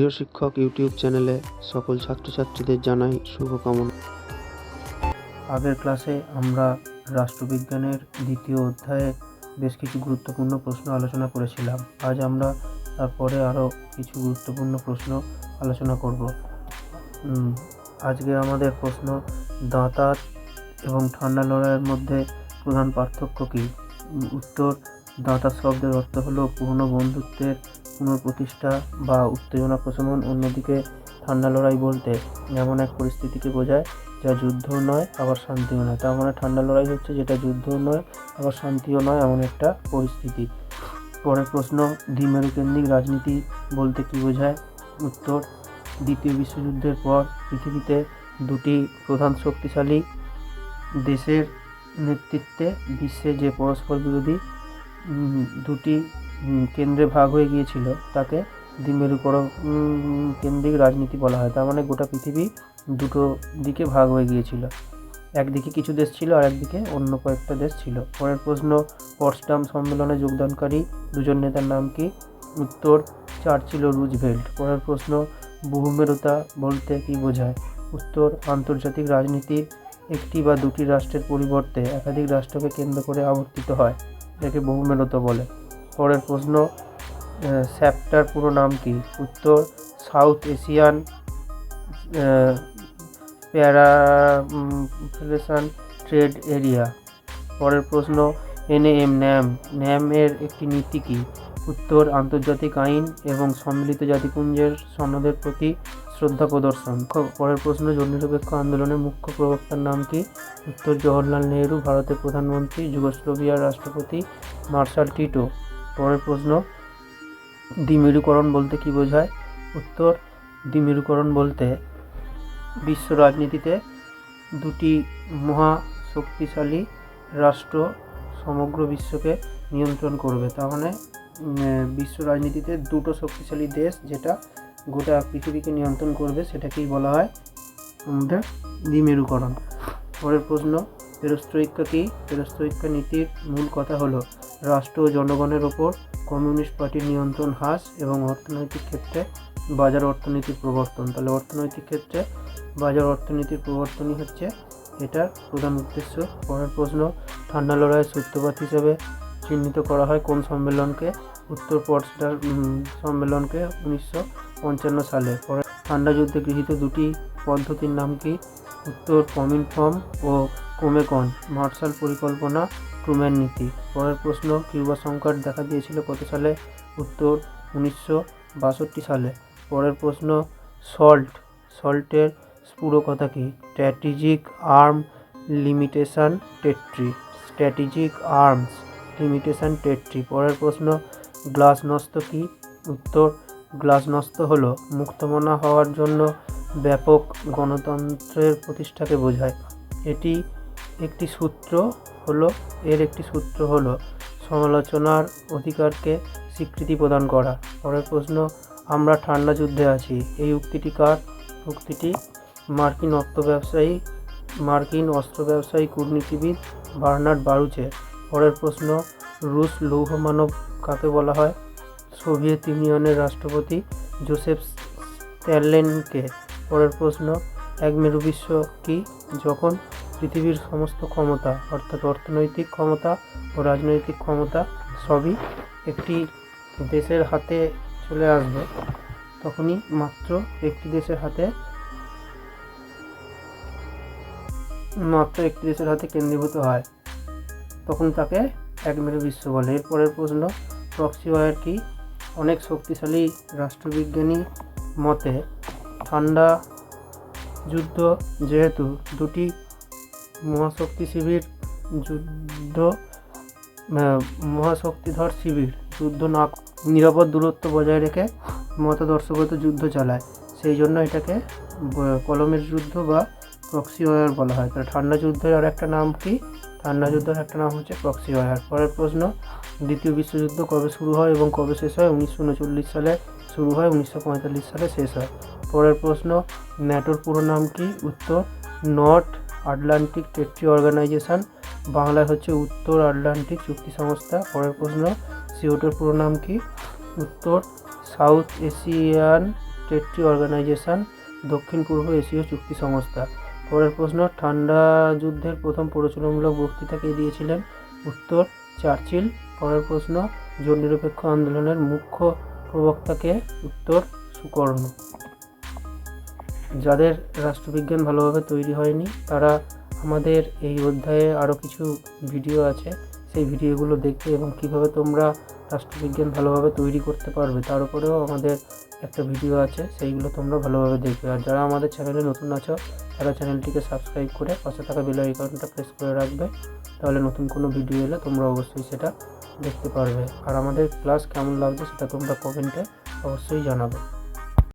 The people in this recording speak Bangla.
প্রিয় শিক্ষক, ইউটিউব চ্যানেলে সকল ছাত্রছাত্রীদের জানাই শুভকামনা। আগের ক্লাসে আমরা রাষ্ট্রবিজ্ঞানের দ্বিতীয় অধ্যায়ে বেশ কিছু গুরুত্বপূর্ণ প্রশ্ন আলোচনা করেছিলাম। আজ আমরা তারপরে আরও কিছু গুরুত্বপূর্ণ প্রশ্ন আলোচনা করব। আজকে আমাদের প্রশ্ন, দাঁতার এবং ঠান্ডা লড়াইয়ের মধ্যে প্রধান পার্থক্য কী? উত্তর, দাঁতার শব্দের অর্থ হলো পুরনো বন্ধুত্বের পুনঃপ্রতিষ্ঠা বা উত্তেজনা প্রশমন অন্যদিকে ঠান্ডা লড়াই বলতে এমন এক পরিস্থিতিকে বোঝায় যা যুদ্ধও নয়, আবার শান্তিও নয়। তার মানে ঠান্ডা লড়াই হচ্ছে যেটা যুদ্ধও নয়, আবার শান্তিও নয় এমন একটা পরিস্থিতি। পরের প্রশ্ন দ্বিমেরুকেন্দ্রিক রাজনীতি বলতে কী বোঝায়? উত্তর, দ্বিতীয় বিশ্বযুদ্ধের পর পৃথিবীতে দুটি প্রধান শক্তিশালী দেশের নেতৃত্বে বিশ্বে যে পরস্পর বিরোধী দুটি কেন্দ্রে ভাগ হয়ে গিয়েছিল তাকে দ্বিমেরুকরণ উম, কেন্দ্রিক রাজনীতি বলা হয়। তার মানে গোটা পৃথিবী দুটো দিকে ভাগ হয়ে গিয়েছিল। একদিকে কিছু দেশ ছিল আর একদিকে অন্য কয়েকটা দেশ ছিল। পরের প্রশ্ন পটসডাম সম্মেলনে যোগদানকারী দুজন নেতার নাম কি? উত্তর চার্চিল ছিল রুজভেল্ট। পরের প্রশ্ন বহুমেরুতা বলতে কি বোঝায়? উত্তর আন্তর্জাতিক রাজনীতির একটি বা দুটি রাষ্ট্রের পরিবর্তে একাধিক রাষ্ট্রকে কেন্দ্র করে আবর্তিত হয় একে বহুমেরুতা বলে। পরের প্রশ্ন স্যাপ্টার পুরো নাম কি? উত্তর সাউথ এশিয়ান প্যারা ট্রেড এরিয়া পরের প্রশ্ন এনএএম ন্যাম ন্যামের একটি নীতি কী? উত্তর, আন্তর্জাতিক আইন এবং সম্মিলিত জাতিপুঞ্জের সনদের প্রতি শ্রদ্ধা প্রদর্শন। পরের প্রশ্ন, জননিরপেক্ষ আন্দোলনের মুখ্য প্রবক্তার নাম কি? উত্তর, জওহরলাল নেহরু, ভারতের প্রধানমন্ত্রী, যুগোস্লোভিয়ার রাষ্ট্রপতি মার্শাল টিটো। পরের প্রশ্ন, দ্বিমেরুকরণ বলতে কি বোঝায়? উত্তর, দ্বিমেরুকরণ বলতে বিশ্ব রাজনীতিতে দুটি মহা শক্তিশালী রাষ্ট্র সমগ্র বিশ্বকে নিয়ন্ত্রণ করবে। তার মানে বিশ্ব রাজনীতিতে দুটো শক্তিশালী দেশ যেটা গোটা পৃথিবীকে নিয়ন্ত্রণ করবে, সেটাকেই বলা হয় আমাদের দ্বিমেরুকরণ। পরের প্রশ্ন পেরস্ত্রৈক্য কী? পেরস্ত্রৈক্য নীতির মূল কথা হলো, রাষ্ট্র ও জনগণের ওপর কমিউনিস্ট পার্টির নিয়ন্ত্রণ হ্রাস এবং অর্থনৈতিক ক্ষেত্রে বাজার অর্থনীতির প্রবর্তন। তাহলে অর্থনৈতিক ক্ষেত্রে বাজার অর্থনীতির প্রবর্তনই হচ্ছে এটার প্রধান উদ্দেশ্য। পরের প্রশ্ন, ঠান্ডা লড়াইয়ের সূত্রপাত হিসেবে চিহ্নিত করা হয় কোন সম্মেলনকে? উত্তর পটসডার সম্মেলনকে উনিশশো পঞ্চান্ন সালে। পরে ঠান্ডা যুদ্ধে গৃহীত দুটি পদ্ধতির নাম কি? উত্তর কমিনফর্ম ও কোমেকন মার্শাল পরিকল্পনা ট্রুম্যান নীতি। পরের প্রশ্ন, কিউবা সংকট দেখা দিয়েছিল কত সালে? উত্তর, উনিশশো বাষট্টি সালে। পরের প্রশ্ন, সল্ট, সল্টের পুরো কথা কি? Strategic arm limitation treaty, strategic arms limitation treaty. পরের প্রশ্ন গ্লাস গ্লাসনস্ত কি? উত্তর গ্লাসনস্ত হলো, মুক্তমনা হওয়ার জন্য ব্যাপক গণতন্ত্রের প্রতিষ্ঠাকে বোঝায়। এটি একটি সূত্র হলো, এর একটি সূত্র হলো, সমালোচনার অধিকারকে স্বীকৃতি প্রদান করা। পরের প্রশ্ন, আমরা ঠান্ডা যুদ্ধে আছি। এই উক্তিটি কার? উক্তিটি মার্কিন অস্ত্র ব্যবসায়ী মার্কিন অস্ত্র ব্যবসায়ী কূটনীতিবিদ বার্নার্ড বারুচের। পরের প্রশ্ন, রুশ লৌহ মানব কাকে বলা হয়? সোভিয়েত ইউনিয়নের রাষ্ট্রপতি জোসেফ স্ট্যালিনকে পরের প্রশ্ন, এক মেরু বিশ্ব কি যখন পৃথিবীর সমস্ত ক্ষমতা, অর্থাৎ অর্থনৈতিক ক্ষমতা ও রাজনৈতিক ক্ষমতা সবই একটি দেশের হাতে চলে আসবে, তখনই মাত্র একটি দেশের হাতে, মাত্র একটি দেশের হাতে কেন্দ্রীভূত হয়, তখন তাকে এক মেরু বিশ্ব বলে। এরপরের প্রশ্ন, প্রক্সি ওয়ার কি অনেক শক্তিশালী রাষ্ট্রবিজ্ঞানী মতে, ঠান্ডা যুদ্ধ যেহেতু দুটি মহাশক্তি শিবির, যুদ্ধ মহাশক্তিধর শিবির, যুদ্ধ না, নিরাপদ দূরত্ব বজায় রেখে মতাদর্শগত যুদ্ধ চালায়। সেই জন্য এটাকে কলমের যুদ্ধ বা প্রক্সি ওয়ার বলা হয়। তাহলে ঠান্ডা যুদ্ধের আর একটা নাম কি? ঠান্ডা যুদ্ধের একটা নাম হচ্ছে প্রক্সি ওয়ার পরের প্রশ্ন দ্বিতীয় বিশ্বযুদ্ধ কবে শুরু হয় এবং কবে শেষ হয়? উনিশশো উনচল্লিশ সালে শুরু হয়, উনিশশো পঁয়তাল্লিশ সালে শেষ হয়। পরের প্রশ্ন, ন্যাটোর পুরো নাম কি? উত্তর, নর্থ আটলান্টিক টেট্রি অর্গানাইজেশন। বাংলায় হচ্ছে উত্তর আটলান্টিক চুক্তি সংস্থা। পরের প্রশ্ন, সিওটোর পুরো নাম কি? উত্তর, South Asian state tree organisation, দক্ষিণ পূর্ব এশীয় চুক্তি সংস্থা। পরের প্রশ্ন, ঠান্ডা যুদ্ধের প্রথম প্ররোচনামূলক বক্তৃতা কে দিয়েছিলেন? উত্তর, চার্চিল পরের প্রশ্ন জোট নিরপেক্ষ আন্দোলনের মুখ্য প্রবক্তাকে উত্তর সুকর্ণ। যাদের রাষ্ট্রবিজ্ঞান ভালোভাবে তৈরি হয়নি, তারা আমাদের এই অধ্যায়ে আরও কিছু ভিডিও আছে। সেই ভিডিওগুলো দেখবে এবং কীভাবে তোমরা রাষ্ট্রবিজ্ঞান ভালোভাবে তৈরি করতে পারবে, তার উপরেও আমাদের একটা ভিডিও আছে, সেইগুলো তোমরা ভালোভাবে দেখবে। আর যারা আমাদের চ্যানেলে নতুন আছো, তারা চ্যানেলটিকে সাবস্ক্রাইব করে পাশে থাকা বেল আইকনটা প্রেস করে রাখবে, তাহলে নতুন কোনো ভিডিও এলে তোমরা অবশ্যই সেটা দেখতে পারবে। আর আমাদের ক্লাস কেমন লাগবে সেটা তোমরা কমেন্টে অবশ্যই জানাবে।